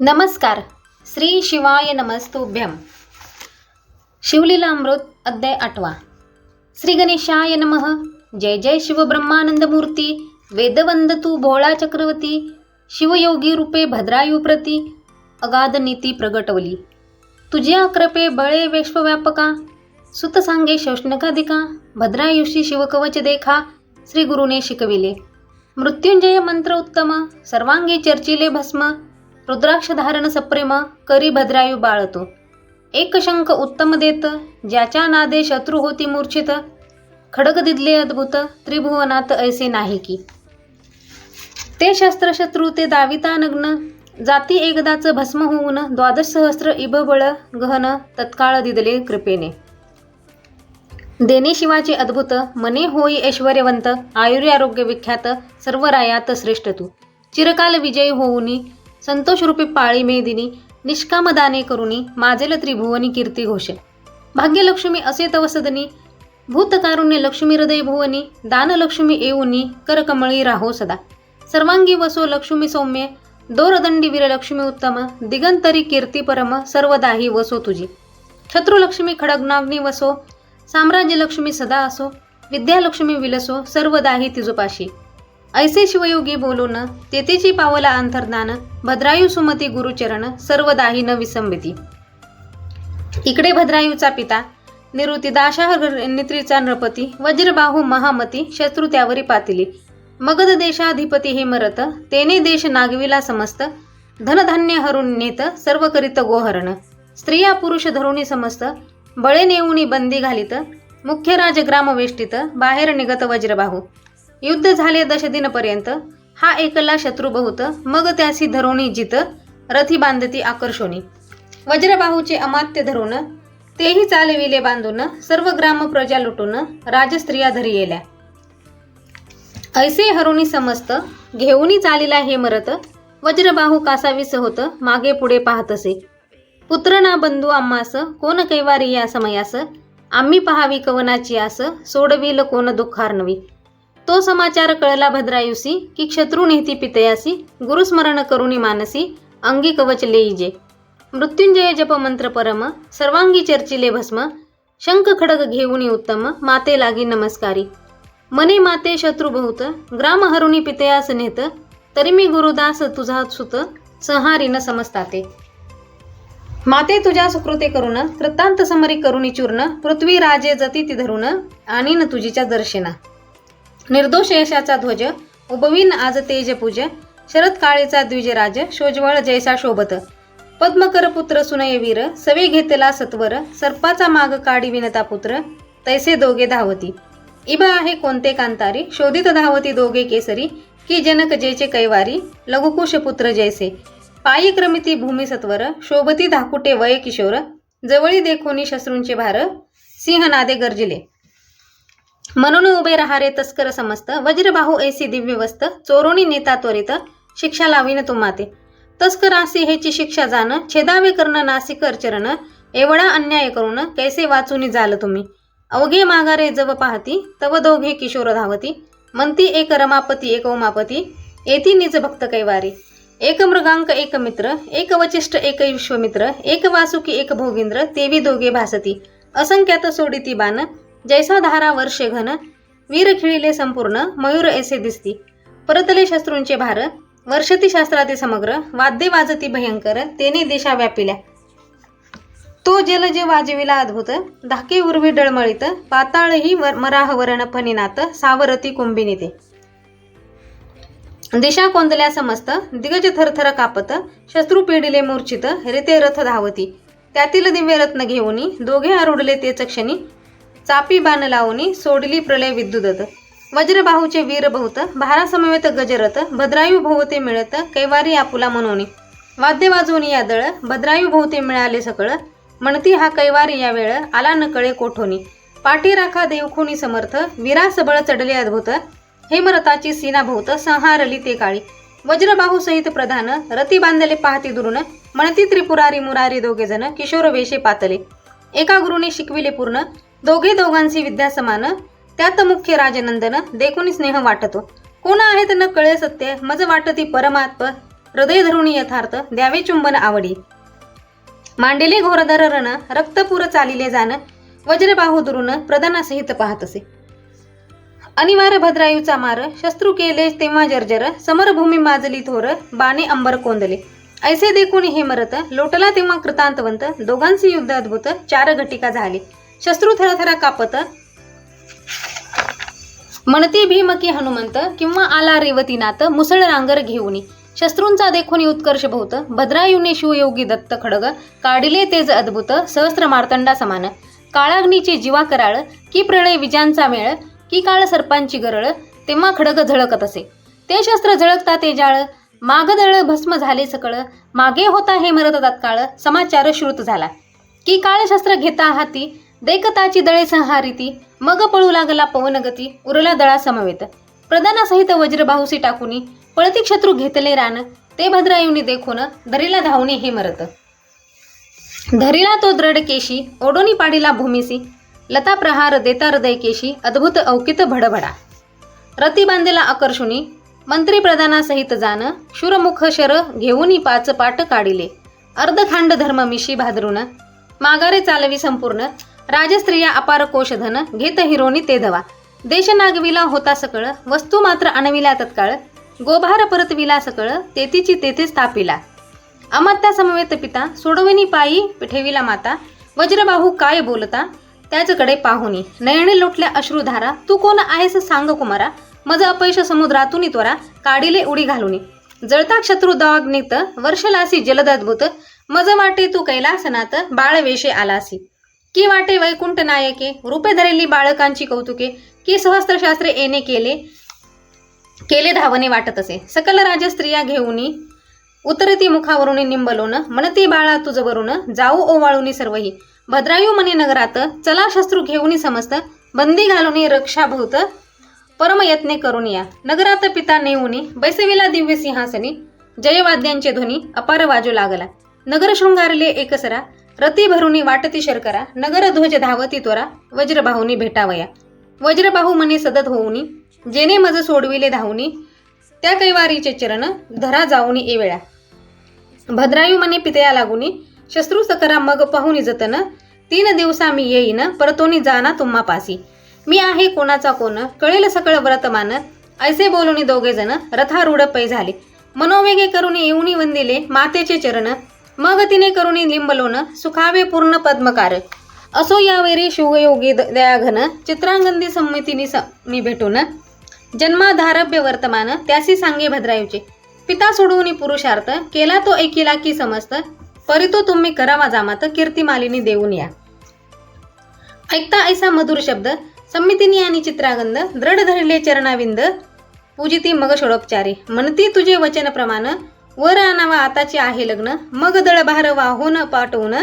नमस्कार. श्री शिवाय नमस्तुभ्यम. शिवलीला अमृत अध्याय आठवा. श्री गणेशाय नमः. जय जय शिव ब्रह्मानंद मूर्ती. वेदवंद तू भोळा चक्रवर्ती. शिवयोगी रूपे भद्रायुप्रती अगाध नीती प्रगटवली. तुझ्या कृपे बळे विश्वव्यापका. सुत सांगे शोषणकाधिका. भद्रायुषी शिवकवच देखा. श्री गुरुने शिकविले. मृत्युंजय मंत्र उत्तम. सर्वांगी चर्चिले भस्म. रुद्राक्ष धारण सप्रेम करी भद्रायू बाळतो. एक शंख उत्तम देत ज्याच्या नादे शत्रू होती मूर्छित. खडग दिदले अद्भुत त्रिभुवनात ऐसे नाही की. ते शस्त्र शत्रू ते दाविता नग्न. जाती एकदाच भस्म होऊन द्वादश सहस्र इबबळ गहन तत्काळ दिदले कृपेने. देणे शिवाचे अद्भुत मने होई ऐश्वर्यवंत आयुर्यारोग्य विख्यात सर्व रायात श्रेष्ठ तू. चिरकाल विजयी होऊनी संतोषरूपी पाळी मेदिनी निष्कामदाने करुणी करुनी माजेल त्रिभुवनी कीर्ती घोषे. भाग्यलक्ष्मी असे तवसदनी भूतकारुण्य लक्ष्मी हृदय भुवनी दानलक्ष्मी येऊनी करकमळी राहो सदा. सर्वांगी वसो लक्ष्मी सौम्य दोरदंडी वीरलक्ष्मी उत्तम दिगंतरी कीर्ती परम सर्वदाही वसो तुझी. शत्रुलक्ष्मी खडग्नाग्नी वसो साम्राज्यलक्ष्मी सदा असो विद्यालक्ष्मी विलसो सर्वदाही तिजोपाशी. ऐसे शिवयोगी बोलून तेथेची पावला अंतर्धान भद्रायू सुमती गुरुचरण सर्वदाही न विसंबिती. इकडे भद्रायूचा पिता निरुती दाशाह नित्रीचा नृपती वज्रबाहू महामती शत्रू त्यावरी पातिली. मगध देशाधिपती हे मरत तेने देश नागविला समस्त धनधान्य हरून नेत सर्व करीत गोहरण. स्त्रिया पुरुष धरुणी समस्त बळे नेऊनी बंदी घालीत मुख्य राजग्राम वेष्टित बाहेर निगत वज्रबाहू. युद्ध झाले दशदिनपर्यंत. हा एकला शत्रू बहुत मग त्यासी धरोणी जित रथी बांधती आकर्षोणी वज्रबाहूचे अमात्य धरून तेही चालविले बांधून सर्व ग्राम प्रजा लुटून राजस्त्रिया धरी येल्या. ऐसे हरुणी समस्त घेऊनी चालिला हे मरत वज्रबाहू कासावीस होत मागे पुढे पाहत असे पुत्र ना बंधू आम्हास कोण कैवारी या समयास? आम्ही पहावी कवनाची आस सोडविल कोण दुःखार्नवी तो समाचार कळला भद्रायुसी की शत्रू नेहती पितयासी गुरुस्मरण करुणी मानसी अंगी कवच लेईजे. मृत्युंजय जप मंत्र परम सर्वांगी चर्चिले भस्म शंख खडग घेऊनी उत्तम माते लागी नमस्कारी. मने माते शत्रू बहुत ग्राम हरुणी पितयास नेत तरी मी गुरुदास तुझा सुत संहारीन न समजताते माते तुझ्या सुकृते करून कृतांत समरी करुणी चूर्ण पृथ्वी राजे जती ती धरून आणि न तुझीच्या दर्शना. निर्दोष यशाचा ध्वज उभवीन आज तेज पूज शरद काळेचा द्विजराज शोजवळ जैसा शोभत. पद्मकर पुत्र सुनय वीर सवे घेतला सत्वर सर्पाचा माग काढी विनता पुत्र तैसे दोघे धावती. इब आहे कोणते कांतारी? शोधित धावती दोघे केसरी की जनक जेचे कैवारी लघुकुश पुत्र जैसे. पायी क्रमिती भूमी सत्वर शोभती धाकुटे वय किशोर जवळी देखोनी शस्त्रूंचे भार सिंहनादे गर्जिले. म्हणून उभे राहारे तस्कर समस्त वज्रबाहू ऐसी दिव्यवस्त चोरोणी नेता त्वरित शिक्षा लावीन तुम्हाते. तस्करासी हेची शिक्षा जाण छेदावे कर्ण नासिकर चरण एवढा अन्याय करून कैसे वाचूनी जाल तुम्ही? अवघे माघारे जव पाहती तव दोघे किशोर धावती. म्हणती एक रमापती एक उमापती येती निज भक्त कैवारी. एक मृगांक एक मित्र एक वचिष्ठ एक विश्वमित्र एक वासुकी एक भोगिंद्र तेवी दोघे भासती. असंख्यात सोडिती बाण जैसा धारा वर्षे घन वीर खिळिले संपूर्ण मयूर ऐसे दिसती. परतले शस्त्रूंचे भार वर्षती शास्त्राते समग्र वाद्य वाजती भयंकर तेने दिशा व्यापिल्या. तो जल जे वाजविला अद्भुत धाके उर्वी डळमळीत पाताळही वर मराह वरण फणिनात सावरती कुंभिनीते. दिशा कोंदल्या समस्त दिग्गज थरथर कापत शत्रू पिढीले मूर्छित रिते रथ धावती. त्यातील दिव्य रत्न घेऊनी दोघे आरुडले तेच क्षणी चापी बाण लावणी सोडली प्रलय विद्युदत वज्रबाहूचे वीर बहुत भारासमवेत गजरत भद्रायू भोवते मिळत कैवारी आपुला मनोनी वाद्य वाजवून या दळ भद्रायू भोवते मिळाले सकळ. म्हणती हा कैवारी या वेळ आला नकळे कोठोनी. पाठी राखा देवखोनी समर्थ वीरा सबळ चढले अद्भुत. हेमरथाची सीना भोवत संहारली ते काळी. वज्रबाहू सहित प्रधान रती बांधले पाहती दुरून. म्हणती त्रिपुरारी मुरारी दोघे जण किशोर वेशे पातले. एका गुरुने शिकविले पूर्ण. दोघे दोघांची विद्या समान. त्यात मुख्य राजनंदन देखून स्नेह वाटतो. कोण आहेत न कळे सत्य मज वाटती परमात्म. हृदय धरुणी यथार्थ द्यावे चुंबन आवडी. मांडेले घोरदर रण रक्तपूर चालिले जाण वज्रबाहू दुरून प्रधानासहित पाहत असे अनिवार्य भद्रायूचा मार शत्रू केले तेव्हा जर्जर. समरभूमी माजली थोर बाणे अंबर कोंदले. ऐसे देखून हे मरत लोटला तेव्हा कृतांतवंत. दोघांचे युद्ध अद्भुत चार घटिका झाली. शत्रू थराथरा कापत म्हणती भीमकी हनुमंत किंवा आला रेवतीनाथ मुसळ रांगर घेऊनी शत्रूंचा देखून उत्कर्ष भोवत भद्रायुने शिवयोगी दत्त खडग काढिले तेज अद्भुत सहस्त्र मार्तंडा समान काळाग्नीची जीवा कराळ की प्रळय विजांचा मेळ की काळ सर्पांची गरळ तेव्हा खडग झळकत असे ते शस्त्र झळकता ते जाळ मागदळ भस्म झाले सकळ मागे होता हे मरत तत्काळ समाचार श्रुत झाला की काळ शस्त्र घेता हाती देखताची दळे संहारिती मग पळू लागला पवनगती उरला दळा समवेत. प्रधानासहित वज्रबाहुसी टाकुनी पळती शत्रू घेतले रान ते भद्रायुनी देखून दरीला धावणे हे मरत. धरीला तो दृढ केशी ओढोनी पाडीला भूमिसी लता प्रहार देता हृदय केशी अद्भुत अवकित भडभडा. रती बांधेला आकर्षुनी मंत्री प्रधानासहित जाण शूरमुख शर घेऊनी पाच पाट काढिले. अर्धखांड धर्म मिशी भादरून माघारे चालवी संपूर्ण राजस्त्रिया अपार कोशधन घेत हिरोनी ते धवा देश नागविला होता सकळ वस्तू मात्र आणविला तत्काळ गोभार परतविला सकळ तेथीची तेथे स्थापिला अमात्या समवेत पिता सोडविनी पायी ठेविला माता वज्रबाहू काय बोलता त्याचकडे पाहुनी नयने लोटल्या अश्रुधारा तू कोण आहेस सांग कुमारा मज अपयश समुद्रातून त्वरा काढिले उडी घालुनी जळता शत्रू दाग्नित वर्षलासी जलदद्भुत मज वाटे तू कैलासनात बाळवेशे आलासी की वाटे वैकुंठ नायके रूपे धरेली बाळकांची कौतुके की सहस्त्रशास्त्रे येणे केले केले धावणे वाटत असे. सकल राज स्त्रिया घेऊनी उतरती मुखावरून निंबलोन मनती बाळा तुझवरून जाऊ ओवाळूनी सर्वही. भद्रायू मने नगरात चला शस्त्रू घेऊनी समस्त बंदी घालूनी रक्षाभूत परमयत्ने करून या. नगरात पिता नेऊनी बैसविला दिव्य सिंहासनी जयवाद्यांचे ध्वनी अपार वाजू लागला. नगर शृंगारले एकसरा रती भरुनी वाटती शर्करा नगर ध्वज धावती त्वरा वज्रबाहूनी भेटावया. वज्रबाहू मने सदत होऊनी जेने मज सोडविले धावनी त्या कैवारीचे चरण धरा जाऊनी एवेळा. भद्रायू मने पितया लागुनी शत्रू सकरा मग पाहुनी जतन तीन दिवसा मी येईन परतोनी जाना तुम्हा पासी. मी आहे कोणाचा कोण कळेल सकळ व्रतमान ऐसे बोलूनी दोघे जण रथारूढ पै झाले. मनोवेगे करून येऊनी वंदिले मातेचे चरण मग तिने करुणी लिंबलोन सुखावे पूर्ण पद्मकार. असो यावेरी शिवयोगी द- दयाघन चित्रांगंदी संमतीनी स मी भेटून. जन्माधारभ्य वर्तमान त्यासी सांगे भद्रायूचे. पिता सोडवून पुरुषार्थ केला तो एकीला की समस्त परितो तुम्ही करावा जामात कीर्तिमालिनी देऊन या. ऐकता ऐसा मधुर शब्द संमितीनी आणि चित्रागंध दृढ धरले चरणाविंद. पूजिती मग षोडोपचारी. म्हणती तुझे वचन प्रमाण वर आणावा आताचे आहे लग्न. मग दळ भार वाहून पाठवून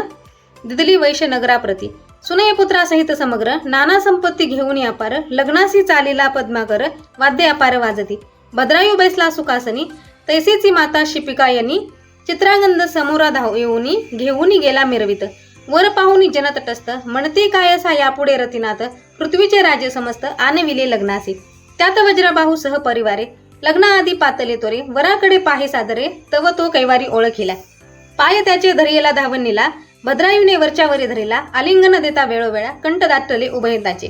दिदली वैश्य नगराप्रती. सुनयपुत्रासहित समग्र नाना संपत्ती घेऊन अपार लग्नासी चालीला पद्माकर वाद्य अपार वाजती. भद्रायू बैसला सुखासनी तैसेची माता शिपिका यांनी चित्रागंध समोरा धाव येऊनी घेऊन गेला मिरवित. वर पाहुनी जनतटस्थ म्हणते काय असा यापुढे रतिनाथ पृथ्वीचे राजे समस्त आणविले लग्नासी. त्यात वज्रबाहू सह परिवारे लग्नाआधी पातले तोरे वराकडे पाहे सादरे तव तो कैवारी ओळखिला. पाय त्याचे धरियला धावणीला भद्रायुने वरच्या वरी धरिला आलिंगन देता वेळोवेळा कंठ दाटले उभयताचे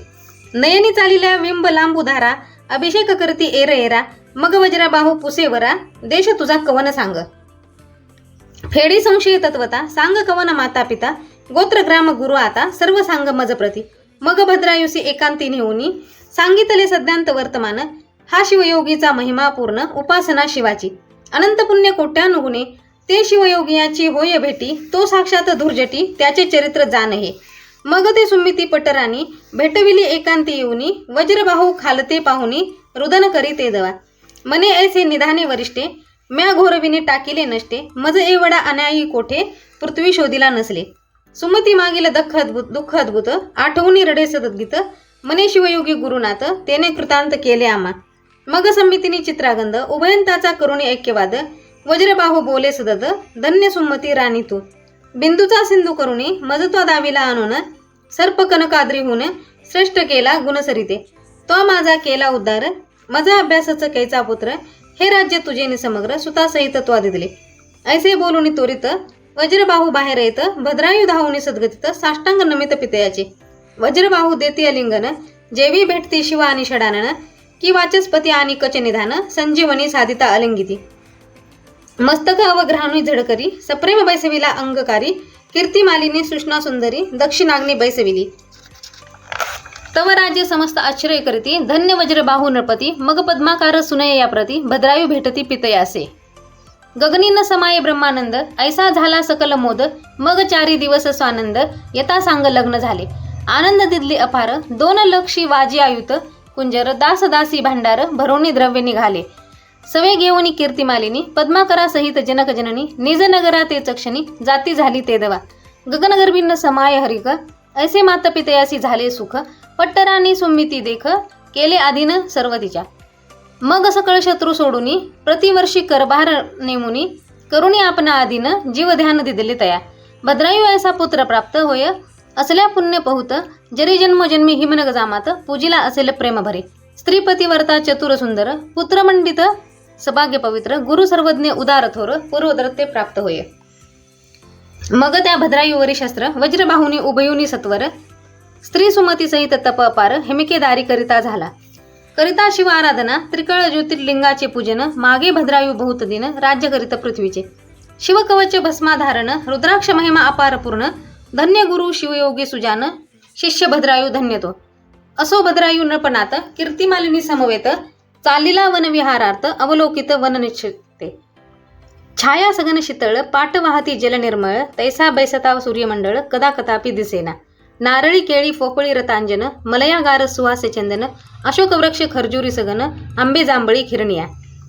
नयनी चालिल्या विंब लांब उधारा अभिषेक करती एर एरा मग वज्राबाहू पुसेवरा देश तुझा कवन सांग. फेडी संशय तत्वता सांग कवन माता पिता गोत्र ग्राम गुरु आता सर्व सांग मज प्रती. मग भद्रायुसी एकांती नेऊनी सांगितले सद्यांत वर्तमान हा शिवयोगीचा महिमा पूर्ण उपासना शिवाची. अनंत पुण्य कोट्यानुगुणे ते शिवयोगियाची होय भेटी तो साक्षात धुर्जटी त्याचे चरित्र जाण हे मग ते सुमिती पटरानी भेटविली एकांती येऊनी वज्रबाहू खालते पाहुनी रुदन करी ते दवा. मने ऐसे निधाने वरिष्ठे म्या घोरविने टाकिले नष्टे मज एवढा अनायी कोठे पृथ्वी शोधिला नसले. सुमती मागील दख अद्भुत दुःख अद्भुत आठवणी रडे सदगीत मने शिवयोगी गुरुनाथ तेने कृतांत केले आम्हा मग समितीने चित्रागंध उभयंताचा करुणी ऐक्यवाद वज्रबाहू बोले सदत धन्य सुमती राणी तू. बिंदूचा सिंधू करुणी मजत्वा दावीला आणून सर्प कनकाद्री होऊन श्रेष्ठ केला गुणसरिते. तो माझा केला उद्धार माझा अभ्यासाचा कैचा पुत्र हे राज्य तुझे समग्र सुतासहित त्वा दिले ऐसे बोलून त्वरित वज्रबाहू बाहेर येत भद्रायू धावून सद्गतीत साष्टांग नमित पितयाचे. वज्रबाहू देती अलिंगन जेवी भेटती शिवा आणि षडानन की वाचस्पती आणि कचनिधान संजीवनी साधिता अलिंगिती. मस्तक अवग्रहानुई झडकरी सप्रेम बैसविला अंगकारी कीर्तिमालिनी सुष्णा सुंदरी दक्षिणाग्नी बैसविली. तव राज्य समस्त आश्रय करती धन्य वज्र बाहू नृपती मग पद्माकार सुनय या प्रती भद्रायू भेटती पितयासे. गगनी न समाये ब्रह्मानंद ऐसा झाला सकल मोद मग चारी दिवस स्वानंद यथा सांग लग्न झाले. आनंद दिदली अपार दोन लक्षी वाजी आयुत कुंजर दास दासी भांडार भरोणी द्रव्य निघाले. सवे घेऊनी कीर्तिमालिनी पद्माकरासहित जनक जननी निज नगरा ते चक्षणी जाती झाली ते दवा. गगनगर्भिन्न समाय हरिक ऐसे माता पितयासी झाले सुख पट्टरानी सुमिती देख केले आदिन सर्व तिच्या. मग सकळ शत्रू सोडूनी प्रतिवर्षी करभार नेमुनी करुणी आपणा आदिन जीव ध्यान दिदले तया. भद्रायू ऐसा पुत्र प्राप्त होय असल्या पुण्य पहुत जरी जन्मजन्मी हिमनग जामात पूजिला असेल प्रेम भरे स्त्रीपती चतुर सुंदर पुत्रमंडित सभाग्य पवित्र गुरु सर्वज्ञ उदार थोर पूर्वदत्ते प्राप्त होय. मग त्या भद्रायुवरी शस्त्र वज्रबाहुनी उभयुनी सत्वर स्त्री सुमती सहित तप अपार हेमिकेदारी करिता झाला. करिता शिव आराधना त्रिकळ ज्योतिर्लिंगाचे पूजन मागे भद्रायू बहुत दिन राज्य करीत पृथ्वीचे. शिवकवच भस्माधारण रुद्राक्ष महिमा अपार पूर्ण धन्य गुरु शिवयोगी सुजान शिष्य भद्रायू धन्यतो असो भद्रायू नृपनाथ कीर्तिमालिनी समवेत चालिला वनविहारार्थ अवलोकित वननिश्चिते छाया सगन शीतळ पाट वाहती जल निर्मळ तैसा बैसता सूर्यमंडळ कदा कदापि दिसेना नारळी केळी फोकळी रतांजन मलयागार सुहासे चंदन अशोकवृक्ष खर्जुरी सगन आंबे जांभळी खिरणिया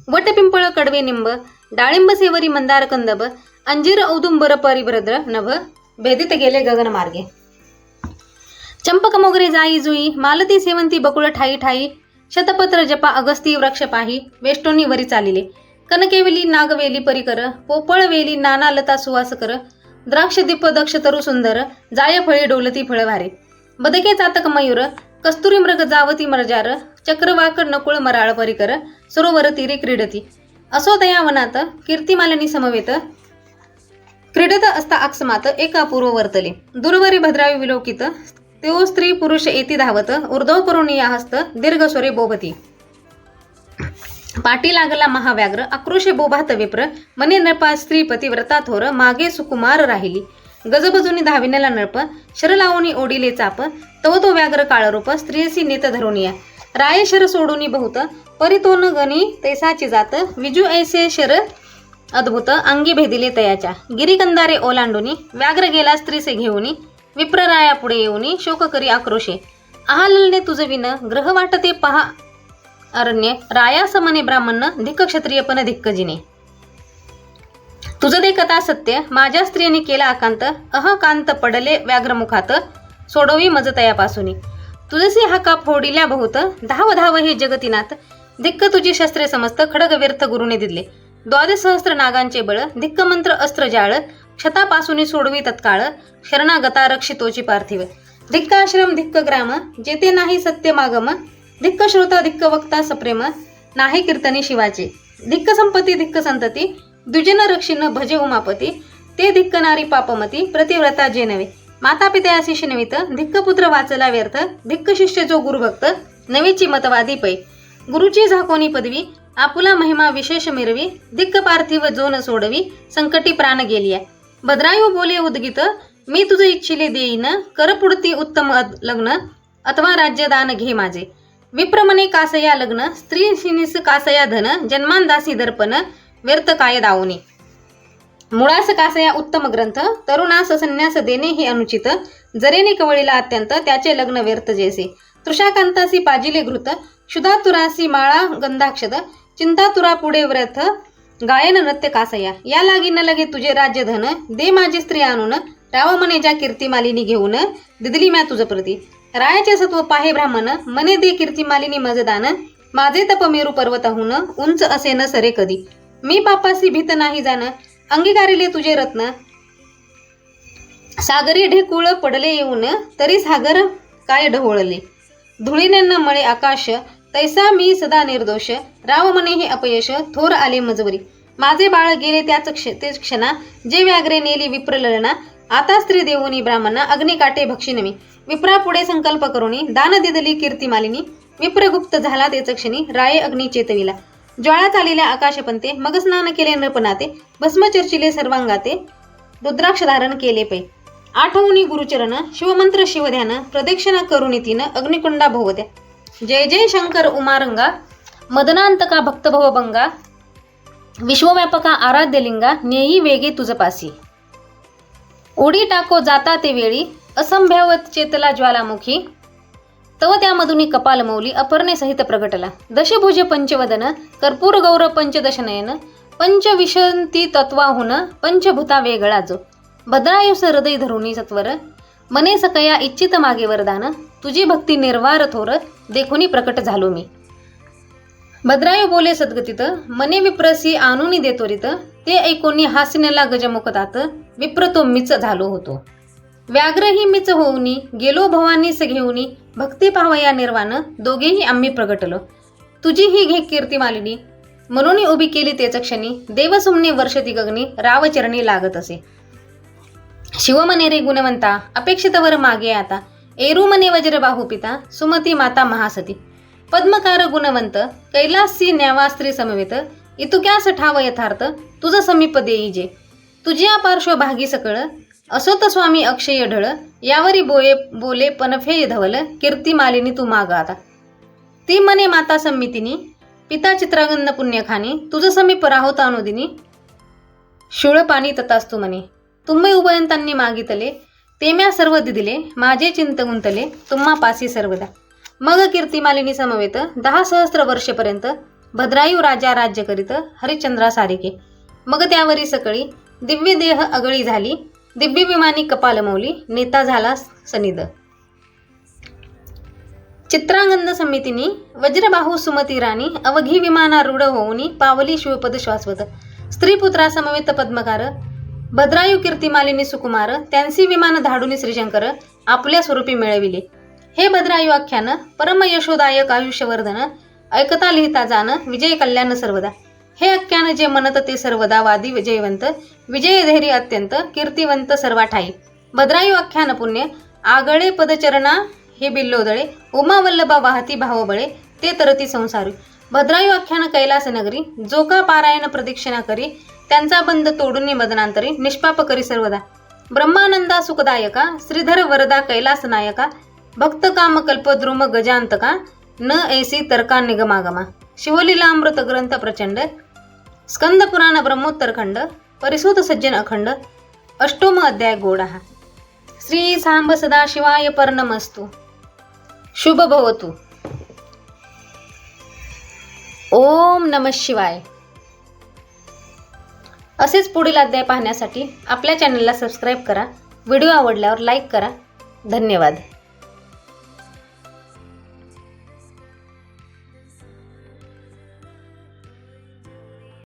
वटपिंपळ कडवे निंब डाळिंब सेवरी मंदार कंदब अंजीर औदुंबर परिभ्रद्र नभ भेदित गेले गगन मार्गे. चंपक मोगरे जाई जुई मालती सेवंती बकुळ ठाई ठाई शतपत्र जपा अगस्ती वृक्ष पाही वेष्टोनी वरी चालिले. कनकेवेली नागवेली परिकर पोपळवेली नाना लता सुवास कर द्राक्ष दीप दक्ष तरु सुंदर जाय फळी डोलती फळभारे बदके चातक मयूर कस्तुरी मृग जावती मरजार चक्रवाकर नकुळ मराळ परिकर सरोवर तीरे क्रीडती. असो दयावनात कीर्तिमालिनी समवेत क्रीडत असता अक्षमात एका अपूर्व वर्तले दुर्वरी भद्रावी विलोकित. तेओ स्त्री पुरुष येती धावत उर्धव करून या हस्त दीर्घ स्वरे बोबती पाटी लागला महाव्याग्र आक्रोशे बोभात विप्र मने नृपा स्त्रीपती व्रता थोर मागे सुकुमार राहिली. गजबजुनी धाविनेला नळप शर लावणी ओढिले चाप तव तो व्याग्र काळरूप स्त्रियसी नेत धरुनिया राय शर सोडूनी बहुत परितोन गणी तैसाची जात विजू ऐसे शर अद्भुत अंगी भेदिले तयाच्या. गिरिकंदारे ओलांडुनी व्याघ्र गेला स्त्रीसे घेऊनी विप्रराया पुढे येऊनी शोक करी आक्रोशे. आहालने तुझ विन ग्रह वाटते पहा. अरण्य राया समने ब्राह्मण धिक्क क्षत्रियपण धिक्क जिने तुझं दे कथा सत्य माझ्या स्त्रीने केला आकांत अह कांत पडले व्याघ्रमुखात सोडवी मज तयापासून तुझसी हाका फोडिल्या बहुत धाव धाव हे जगतिनाथ धिक्क तुझी शस्त्रे समस्त खडग व्यर्थ गुरुने दिले. द्वादशहस्त्र नागांचे बळ धिक्कमंत्र अस्त्र जाळ क्षतापासून सोडवी तत्काळ शरणागता रक्षितोची पार्थिव. धिक्काश्रम धिक्क ग्राम जेते नाही सत्य मागम धिक्क श्रोता धिक्क वक्ता सप्रेम नाही कीर्तनी शिवाचे. धिक्क संपत्ती धिक्क संतती द्विजन रक्षिण भजे उमापती ते धिक्क नारी पापमती प्रतिव्रता जे नवे माता पिते अशी शिनवित धिक्क पुत्र वाचला व्यर्थ धिक्क शिष्य जो गुरुभक्त नवीची मतवादी पै. गुरुची झाकोनी पदवी आपुला महिमा विशेष मिरवी धिक्क पार्थिव जोन सोडवी संकटी प्राण गेलिया भद्रायू बोले उद्गीत मी तुझे इच्छिले देईन कर पुढती उत्तम लग्न अथवा राज्यदान घे माझे विप्रमने कासया लग्न स्त्री शिनीस कासया धन जन्मांदासी दर्पण व्यर्थ काय दावणे मुळास कासया उत्तम ग्रंथ तरुणास संन्यास देणे हे अनुचित जरेने कवळीला अत्यंत त्याचे लग्न व्यर्थ जैसे तृषाकांतासी पाजिले घृत क्षुधातुरासी माळा गंधाक्षद चिंतातुरा पुढे व्रथ गायन नृत्य कासया या लागी न लगे तुझे राज्य धन दे माझी स्त्री आणून राव मने ज्या कीर्तिमालिनी घेऊन दिदली म्या तुझ प्रती रायाचे सत्व पाहे ब्राह्मण मने दे कीर्तिमालिनी मजदान माझे तप मेरू पर्वताहून उंच असे न सरे कधी मी पापासी भीत नाही जाण अंगीकारिले तुझे रत्न सागरी ढेकुळ पडले येऊन तरी सागर काय ढवळले धुळीने मळे आकाश तैसा मी सदा निर्दोष. राव म्हणे हे अपयश थोर आले मजवरी माझे बाळ गेले त्याच क्ष ते क्षणा जे व्याघ्रे नेली विप्रलना आता स्त्री देऊनी ब्राह्मणा अग्निकाटे भक्षिनमी विप्रा पुढे संकल्प करुणी दान दिदली कीर्ती मालिनी. विप्रगुप्त झाला तेच क्षणी राये अग्नी चेतविला. ज्वाळा चालिल्या आकाशपंते मग स्नान केले नृपनाते भस्म चर्चिले सर्वांगाते रुद्राक्ष धारण केले पै. आठवणी गुरुचरण शिवमंत्र शिवध्यान प्रदक्षिणा करुणी तिनं अग्निकुंडा भोवत्या. जय जय शंकर उमारंगा मदनांतका भक्तभवभंगा विश्वव्यापका आराध्य लिंगा नेई वेगे तुझ पासी. टाको जाता ते वेळी असंभ्याव चेतला ज्वालामुखी. तव त्यामधुनी कपाल मौली अपर्णे सहित प्रगटला. दशभुज पंचवदन कर्पूर गौर पंचदशनयन पंचविशंती तत्वाहुन पंचभूता वेगळा जो भद्रायुस हृदय धरुणी सत्वर मने सकया इच्छित मागे वरदान तुझी भक्ती निर्वार थोर देखुनी प्रकट झालो मी. भद्रायो बोले सद्गतीत मने विप्रसी देतो देतोरीत ते ऐकोनी हास्यनेला गजमुखतात विप्र तो मीच झालो होतो. व्याघ्रही मिच मीच होऊनी गेलो भवानीस घेऊनी. भक्ती पावया निर्वाण. दोघेही आम्ही प्रगटलो. तुझी ही घे कीर्ती मालिनी. म्हणून उभी केली तेच क्षणी. देवसुमने वर्षती गगनी रावचरणी लागत असे. शिवमने रे गुणवंता अपेक्षितवर मागे आता. एरुमने वज्रबाहू पिता सुमती माता महासती. पद्मकार गुणवंत कैलासी न्यावास्त्री समवेत इतुक्यास ठाव यथार्थ तुझं समीप देई जे. तुझ्या पार्श्व भागी सकळ असोत स्वामी अक्षय ढळ यावरी बोये बोले पनफे धवल कीर्ती मालिनी तू माग आता. ती मने माता संमितीनी पिता चित्रागंध पुण्यखानी तुझं समीप राहोत अनुदिनी. शुळ पाणी ततास्तु मने. तुम्ही उभयंतांनी मागितले ते म्या सर्व दिदिले माझे चिंत गुंतले तुम्हा पासी सर्वदा. मग कीर्तिमालिनी समवेत दहा सहस्त्र वर्षेपर्यंत भद्रायू राजा राज्य करीत हरिश्चंद्रा सारिके. मग त्यावरी सकळी दिव्य देह अगळी झाली दिव्य विमानी कपाल मौली नेता झाला सनिद चित्रांगंद समितीनी वज्रबाहू सुमती राणी अवघी विमानारूढ होऊनी पावली शिवपद श्वासवत स्त्रीपुत्रा समवेत पद्मकार भद्रायू कीर्तिमालिनी सुकुमार त्यांसी विमान धाडूनी श्रीशंकर आपल्या स्वरूपी मिळविले. हे भद्रायू आख्यान परम यशोदायक आयुष्यवर्धन ऐकता लिहिता जाण विजय कल्याण सर्वदा. हे आख्यान जे म्हणत ते सर्वदा वादी विजयवंत विजय अत्यंत कीर्तिवंत सर्वा ठाई भद्रायू आख्यान पुण्य आगळे पदचरणा हे बिल्लोदळे उमावल्लभा वाहती भावबळे ते तरती संसारी. भद्रायू आख्यान कैलास नगरी जो का पारायण प्रदक्षिणा करी त्यांचा बंध तोडून मदनांतरी निष्पाप करी सर्वदा. ब्रह्मानंदा सुखदायका श्रीधर वरदा कैलास नायका भक्त काम कल्पद्रुम गजांतका न ऐसी तर्का निगमागमा. शिवलीलामृत ग्रंथ प्रचंड स्कंद पुराण ब्रह्मोत्तरखंड परिसूत सज्जन अखंड अष्टोम अध्याय गोडा. श्री सांब सदाशिवाय पर्णमस्तु. शुभ भवतु. ओम नम शिवाय. असेच पुढील अध्याय पाहण्यासाठी आपल्या चॅनलला सबस्क्राईब करा. व्हिडिओ आवडल्यावर लाईक करा. धन्यवाद.